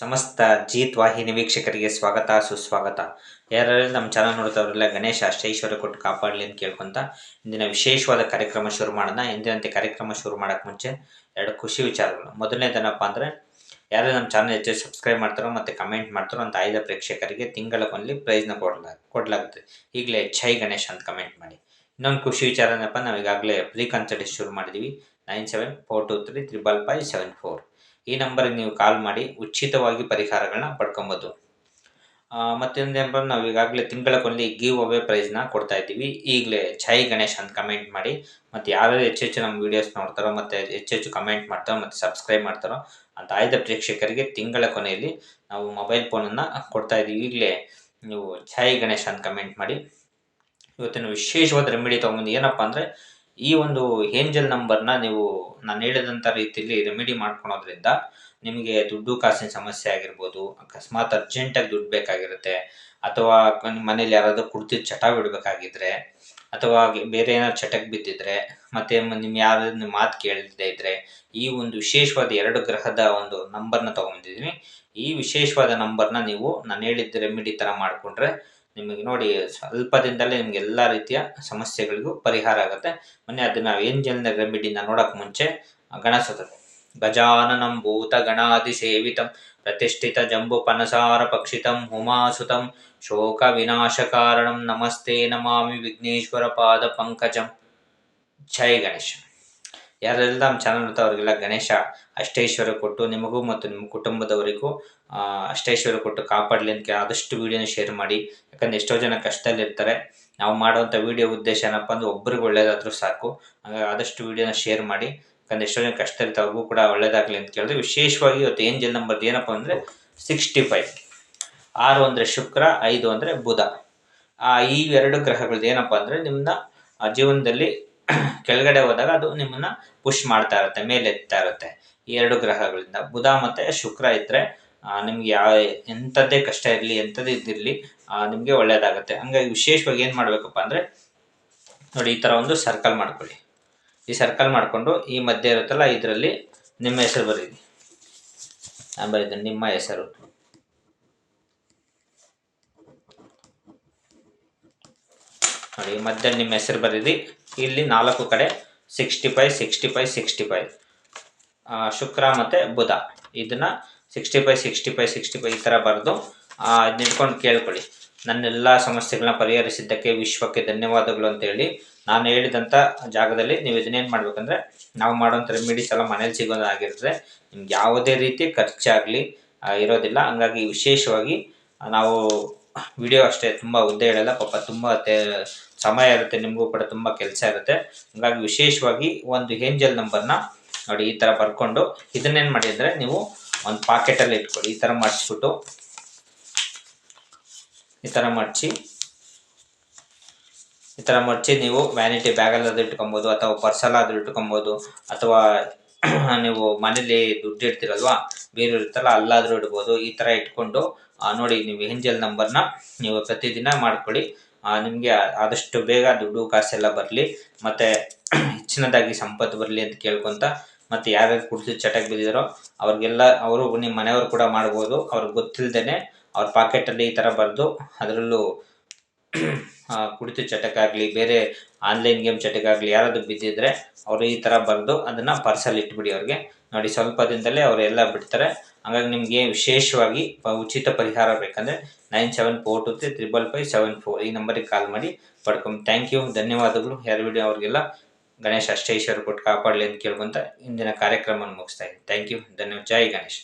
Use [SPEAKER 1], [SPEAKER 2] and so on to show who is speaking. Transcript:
[SPEAKER 1] ಸಮಸ್ತ ಜೀತ್ ವಾಹಿನಿ ವೀಕ್ಷಕರಿಗೆ ಸ್ವಾಗತ, ಸುಸ್ವಾಗತ. ಯಾರು ನಮ್ಮ ಚಾನಲ್ ನೋಡ್ತಾವ್ರೆಲ್ಲ ಗಣೇಶ ಅಷ್ಟೈಶ್ವರ್ಯ ಕೊಟ್ಟು ಕಾಪಾಡಲಿ ಅಂತ ಕೇಳ್ಕೊಂತ ಇಂದಿನ ವಿಶೇಷವಾದ ಕಾರ್ಯಕ್ರಮ ಶುರು ಮಾಡೋಣ. ಎಂದಿನಂತೆ ಕಾರ್ಯಕ್ರಮ ಶುರು ಮಾಡೋಕ್ಕೆ ಮುಂಚೆ ಎರಡು ಖುಷಿ ವಿಚಾರಗಳು. ಮೊದಲನೇದೇನಪ್ಪ ಅಂದರೆ, ಯಾರು ನಮ್ಮ ಚಾನಲ್ ಹೆಚ್ಚು ಸಬ್ಸ್ಕ್ರೈಬ್ ಮಾಡ್ತಾರೋ ಮತ್ತು ಕಮೆಂಟ್ ಮಾಡ್ತಾರೋ ಅಂತ ಆಯ್ದ ಪ್ರೇಕ್ಷಕರಿಗೆ ತಿಂಗಳ ಕೊನಲ್ಲಿ ಪ್ರೈಸ್ನ ಕೊಡ್ಲಾ ಕೊಡಲಾಗುತ್ತೆ ಈಗಲೇ ಛೈ ಗಣೇಶ್ ಅಂತ ಕಮೆಂಟ್ ಮಾಡಿ. ಇನ್ನೊಂದು ಖುಷಿ ವಿಚಾರ ಏನಪ್ಪ ನಾವು ಈಗಾಗಲೇ ಪ್ರೀ ಕನ್ಸಲ್ಟೇಷನ್ ಶುರು ಮಾಡಿದ್ದೀವಿ nine seven four two three triple five seven four. ಈ ನಂಬರ್ಗೆ ನೀವು ಕಾಲ್ ಮಾಡಿ ಉಚಿತವಾಗಿ ಪರಿಹಾರಗಳನ್ನ ಪಡ್ಕೊಬೋದು. ಮತ್ತೊಂದೇನಪ್ಪ ನಾವು ಈಗಾಗಲೇ ತಿಂಗಳ ಕೊನೆಯಲ್ಲಿ ಗಿವ್ ಅವೇ ಪ್ರೈಸ್ನ ಕೊಡ್ತಾ ಇದ್ದೀವಿ. ಈಗಲೇ ಛಾಯ್ ಗಣೇಶ್ ಅಂತ ಕಮೆಂಟ್ ಮಾಡಿ, ಮತ್ತು ಯಾರು ಹೆಚ್ಚು ಹೆಚ್ಚು ನಮ್ಮ ವೀಡಿಯೋಸ್ ನೋಡ್ತಾರೋ, ಮತ್ತು ಹೆಚ್ಚು ಹೆಚ್ಚು ಕಮೆಂಟ್ ಮಾಡ್ತಾರೋ, ಮತ್ತು ಸಬ್ಸ್ಕ್ರೈಬ್ ಮಾಡ್ತಾರೋ ಅಂತ ಆಯ್ದ ಪ್ರೇಕ್ಷಕರಿಗೆ ತಿಂಗಳ ಕೊನೆಯಲ್ಲಿ ನಾವು ಮೊಬೈಲ್ ಫೋನನ್ನು ಕೊಡ್ತಾ ಇದ್ದೀವಿ. ಈಗಲೇ ನೀವು ಛಾಯ್ ಗಣೇಶ್ ಅಂತ ಕಮೆಂಟ್ ಮಾಡಿ, ಇವತ್ತಿನ ವಿಶೇಷವಾದ ರೆಮಿಡಿ ತೊಗೊಂಬಂದು ಏನಪ್ಪ ಅಂದರೆ ಈ ಒಂದು ಏಂಜಲ್ ನಂಬರ್ನ ನೀವು ನಾನು ಹೇಳಿದಂಥ ರೀತಿಯಲ್ಲಿ ರೆಮಿಡಿ ಮಾಡ್ಕೊಳೋದ್ರಿಂದ ನಿಮಗೆ ದುಡ್ಡು ಕಾಸಿನ ಸಮಸ್ಯೆ ಆಗಿರ್ಬೋದು, ಅಕಸ್ಮಾತ್ ಅರ್ಜೆಂಟಾಗಿ ದುಡ್ಡು ಬೇಕಾಗಿರುತ್ತೆ, ಅಥವಾ ನಿಮ್ಮ ಮನೇಲಿ ಯಾರಾದರೂ ಕುಡ್ತಿದ್ದು ಚಟ ಬಿಡಬೇಕಾಗಿದ್ರೆ, ಅಥವಾ ಬೇರೆ ಏನಾದ್ರು ಚಟಕ್ಕೆ ಬಿದ್ದಿದ್ರೆ, ಮತ್ತೆ ನಿಮ್ಮ ಯಾರು ಮಾತು ಕೇಳದೇ ಇದ್ರೆ, ಈ ಒಂದು ವಿಶೇಷವಾದ ಎರಡು ಗ್ರಹದ ಒಂದು ನಂಬರ್ನ ತಗೊಂಡಿದ್ದೀನಿ ಈ ವಿಶೇಷವಾದ ನಂಬರ್ನ ನೀವು ನಾನು ಹೇಳಿದ್ದ ರೆಮಿಡಿ ಥರ ಮಾಡಿಕೊಂಡ್ರೆ ನಿಮಗೆ ನೋಡಿ ಸ್ವಲ್ಪ ದಿನದಲ್ಲೇ ನಿಮ್ಗೆ ಎಲ್ಲ ರೀತಿಯ ಸಮಸ್ಯೆಗಳಿಗೂ ಪರಿಹಾರ ಆಗುತ್ತೆ. ಮೊನ್ನೆ ಅದು ನಾವು ಏಂಜಲ್ನ ರೆಮಿಡಿನ ನೋಡೋಕೆ ಮುಂಚೆ ಗಣಸದ ಗಜಾನನಂ ಭೂತ ಗಣಾದಿ ಸೇವಿತಂ, ಪ್ರತಿಷ್ಠಿತ ಜಂಬು ಪನಸಾರ ಪಕ್ಷಿತಂ ಹುಮಾಸುತಂ ಶೋಕ ವಿನಾಶ ಕಾರಣಂ, ನಮಸ್ತೆ ನಮಾಮಿ ವಿಘ್ನೇಶ್ವರ ಪಾದ ಪಂಕಜಂ. ಜೈ ಗಣೇಶ ಯಾರೆಲ್ಲ ನಮ್ಮ ಚಾನಲ್ ಇರುತ್ತೆ ಅವರಿಗೆಲ್ಲ ಗಣೇಶ ಅಷ್ಟೈಶ್ವರ್ಯ ಕೊಟ್ಟು ನಿಮಗೂ ಮತ್ತು ನಿಮ್ಮ ಕುಟುಂಬದವರಿಗೂ ಅಷ್ಟೈಶ್ವರ್ಯ ಕೊಟ್ಟು ಕಾಪಾಡಲಿ ಅಂತ ಆದಷ್ಟು ವೀಡಿಯೋನ ಶೇರ್ ಮಾಡಿ. ಯಾಕಂದ್ರೆ ಎಷ್ಟೋ ಜನ ಕಷ್ಟದಲ್ಲಿರ್ತಾರೆ. ನಾವು ಮಾಡುವಂಥ ವೀಡಿಯೋ ಉದ್ದೇಶ ಏನಪ್ಪ ಅಂದ್ರೆ ಒಬ್ರಿಗೆ ಒಳ್ಳೇದಾದರೂ ಸಾಕು. ಹಾಗಾಗಿ ಆದಷ್ಟು ವೀಡಿಯೋನ ಶೇರ್ ಮಾಡಿ. ಯಾಕಂದ್ರೆ ಎಷ್ಟೋ ಜನ ಕಷ್ಟದಲ್ಲಿರ್ತಾರೆ, ಅವ್ರಿಗೂ ಕೂಡ ಒಳ್ಳೇದಾಗಲಿ ಅಂತ ಕೇಳಿದ್ರೆ ವಿಶೇಷವಾಗಿ ಇವತ್ತು ಏಂಜಲ್ ನಂಬರ್ ಏನಪ್ಪ ಅಂದರೆ ಸಿಕ್ಸ್ಟಿ ಫೈವ್ ಆರು ಅಂದರೆ ಶುಕ್ರ, ಐದು ಅಂದರೆ ಬುಧ. ಈ ಎರಡು ಗ್ರಹಗಳದ್ದು ಏನಪ್ಪ ಅಂದರೆ ನಿಮ್ಮನ್ನ ಜೀವನದಲ್ಲಿ ಕೆಳಗಡೆ ಹೋದಾಗ ಅದು ನಿಮ್ಮನ್ನ ಪುಷ್ ಮಾಡ್ತಾ ಇರುತ್ತೆ ಮೇಲೆ ಎತ್ತಾ ಇರುತ್ತೆ. ಈ ಎರಡು ಗ್ರಹಗಳಿಂದ ಬುಧ ಮತ್ತೆ ಶುಕ್ರ ಇದ್ರೆ ನಿಮ್ಗೆ ಯಾವ ಎಂಥದ್ದೇ ಕಷ್ಟ ಇರಲಿ, ಎಂಥದ್ದು ಇದ್ದಿರಲಿ ನಿಮಗೆ ಒಳ್ಳೇದಾಗುತ್ತೆ. ಹಂಗಾಗಿ ವಿಶೇಷವಾಗಿ ಏನು ಮಾಡಬೇಕಪ್ಪ ಅಂದರೆ, ನೋಡಿ ಈ ಥರ ಒಂದು ಸರ್ಕಲ್ ಮಾಡ್ಕೊಳ್ಳಿ. ಈ ಸರ್ಕಲ್ ಮಾಡಿಕೊಂಡು ಈ ಮಧ್ಯೆ ಇರುತ್ತಲ್ಲ, ಇದರಲ್ಲಿ ನಿಮ್ಮ ಹೆಸರು ಬರೀರಿ. ನಾನು ಬರೀತೀನಿ, ನಿಮ್ಮ ಹೆಸರು. ನೋಡಿ ಮಧ್ಯ ನಿಮ್ಮ ಹೆಸರು ಬರೀರಿ. ಇಲ್ಲಿ ನಾಲ್ಕು ಕಡೆ sixty five sixty five sixty five ಶುಕ್ರ ಮತ್ತು ಬುಧ. ಇದನ್ನು sixty five sixty five sixty five ಈ ಥರ ಬರೆದು ಇಟ್ಕೊಂಡು ಕೇಳ್ಕೊಳ್ಳಿ. ನನ್ನೆಲ್ಲ ಸಮಸ್ಯೆಗಳನ್ನ ಪರಿಹರಿಸಿದ್ದಕ್ಕೆ ವಿಶ್ವಕ್ಕೆ ಧನ್ಯವಾದಗಳು ಅಂತೇಳಿ ನಾನು ಹೇಳಿದಂಥ ಜಾಗದಲ್ಲಿ ನೀವು ಇದನ್ನೇನು ಮಾಡ್ಬೇಕಂದ್ರೆ ನಾವು ಮಾಡೋಂಥ ರೆಮಿಡೀಸ್ ಎಲ್ಲ ಮನೇಲಿ ಸಿಗೋದಾಗಿರ್ತದೆ ನಿಮ್ಗೆ ಯಾವುದೇ ರೀತಿ ಖರ್ಚಾಗಲಿ ಇರೋದಿಲ್ಲ. ಹಂಗಾಗಿ ವಿಶೇಷವಾಗಿ ನಾವು ವಿಡಿಯೋ ಅಷ್ಟೇ, ತುಂಬ ಉದ್ದ ಹೇಳಲ್ಲ, ಪಾಪ ತುಂಬ ಸಮಯ ಇರುತ್ತೆ, ನಿಮಗೂ ಕೂಡ ತುಂಬ ಕೆಲಸ ಇರುತ್ತೆ. ಹಾಗಾಗಿ ವಿಶೇಷವಾಗಿ ಒಂದು ಏಂಜಲ್ ನಂಬರ್ನ ನೋಡಿ, ಈ ಥರ ಬರ್ಕೊಂಡು ಇದನ್ನೇನು ಮಾಡಿ ಅಂದರೆ ನೀವು ಒಂದು ಪಾಕೆಟಲ್ಲಿ ಇಟ್ಕೊಳ್ಳಿ, ಈ ಥರ ಮಾಡಿಸ್ಬಿಟ್ಟು, ಈ ಥರ ಮಡಚಿ ಈ ಥರ ಮಡಚಿ ನೀವು ವ್ಯಾನಿಟಿ ಬ್ಯಾಗಲ್ಲಾದರೂ ಇಟ್ಕೊಬೋದು, ಅಥವಾ ಪರ್ಸಲ್ಲಾದರೂ ಇಟ್ಕೊಬೋದು, ಅಥವಾ ನೀವು ಮನೇಲಿ ದುಡ್ಡು ಇಡ್ತೀರಲ್ವಾ? ಬೇರೆ ಇರುತ್ತಲ್ಲ ಅಲ್ಲಾದರೂ ಇಡ್ಬೋದು. ಈ ಥರ ಇಟ್ಕೊಂಡು ನೋಡಿ, ನೀವು ಏಂಜಲ್ ನಂಬರ್ನ ನೀವು ಪ್ರತಿದಿನ ಮಾಡ್ಕೊಳ್ಳಿ. ನಿಮಗೆ ಆದಷ್ಟು ಬೇಗ ದುಡ್ಡು ಕಾಸೆಲ್ಲ ಬರಲಿ. ಮತ್ತು ಹೆಚ್ಚಿನದಾಗಿ ಸಂಪತ್ತು ಬರಲಿ ಅಂತ ಕೇಳ್ಕೊತ, ಮತ್ತು ಯಾರ್ಯಾರು ಕುಡಿದು ಚಟಕ್ಕೆ ಬಿದ್ದಿದಾರೋ, ಅವ್ರಿಗೆಲ್ಲ, ಅವರು ನಿಮ್ಮ ಮನೆಯವರು ಕೂಡ ಮಾಡ್ಬೋದು. ಅವ್ರಿಗೆ ಗೊತ್ತಿಲ್ಲದೇ ಅವ್ರ ಪಾಕೆಟಲ್ಲಿ ಈ ಥರ ಬರೆದು, ಅದರಲ್ಲೂ ಕುಡಿತು ಚಟಕ್ಕಾಗಲಿ ಬೇರೆ ಆನ್ಲೈನ್ ಗೇಮ್ ಚಟಕ್ಕಾಗಲಿ ಯಾರಾದರೂ ಬಿದ್ದಿದ್ರೆ ಅವರು ಈ ಥರ ಬರೆದು ಅದನ್ನು ಪರ್ಸಲ್ಲಿ ಇಟ್ಬಿಡಿ ಅವ್ರಿಗೆ. ನೋಡಿ ಸ್ವಲ್ಪ ದಿನದಲ್ಲೇ ಅವರೆಲ್ಲ ಬಿಡ್ತಾರೆ. ಹಾಗಾಗಿ ನಿಮಗೆ ವಿಶೇಷವಾಗಿ ಉಚಿತ ಪರಿಹಾರ ಬೇಕಂದರೆ nine seven four two three triple five seven four ಈ ನಂಬರಿಗೆ ಕಾಲ್ ಮಾಡಿ ಪಡ್ಕೊಂಡು ಥ್ಯಾಂಕ್ ಯು ಧನ್ಯವಾದಗಳು. ಯಾರು ವಿಡಿಯೋ ಅವ್ರಿಗೆಲ್ಲ ಗಣೇಶ್ ಅಷ್ಟೇಶ್ವರ ಕೊಟ್ಟು ಕಾಪಾಡಲಿ ಅಂತ ಕೇಳ್ಕೊಂತ ಇಂದಿನ ಕಾರ್ಯಕ್ರಮವನ್ನು ಮುಗಿಸ್ತಾ ಇದ್ದೀನಿ. ಥ್ಯಾಂಕ್ ಯು ಧನ್ಯವಾದ. ಜೈ ಗಣೇಶ್.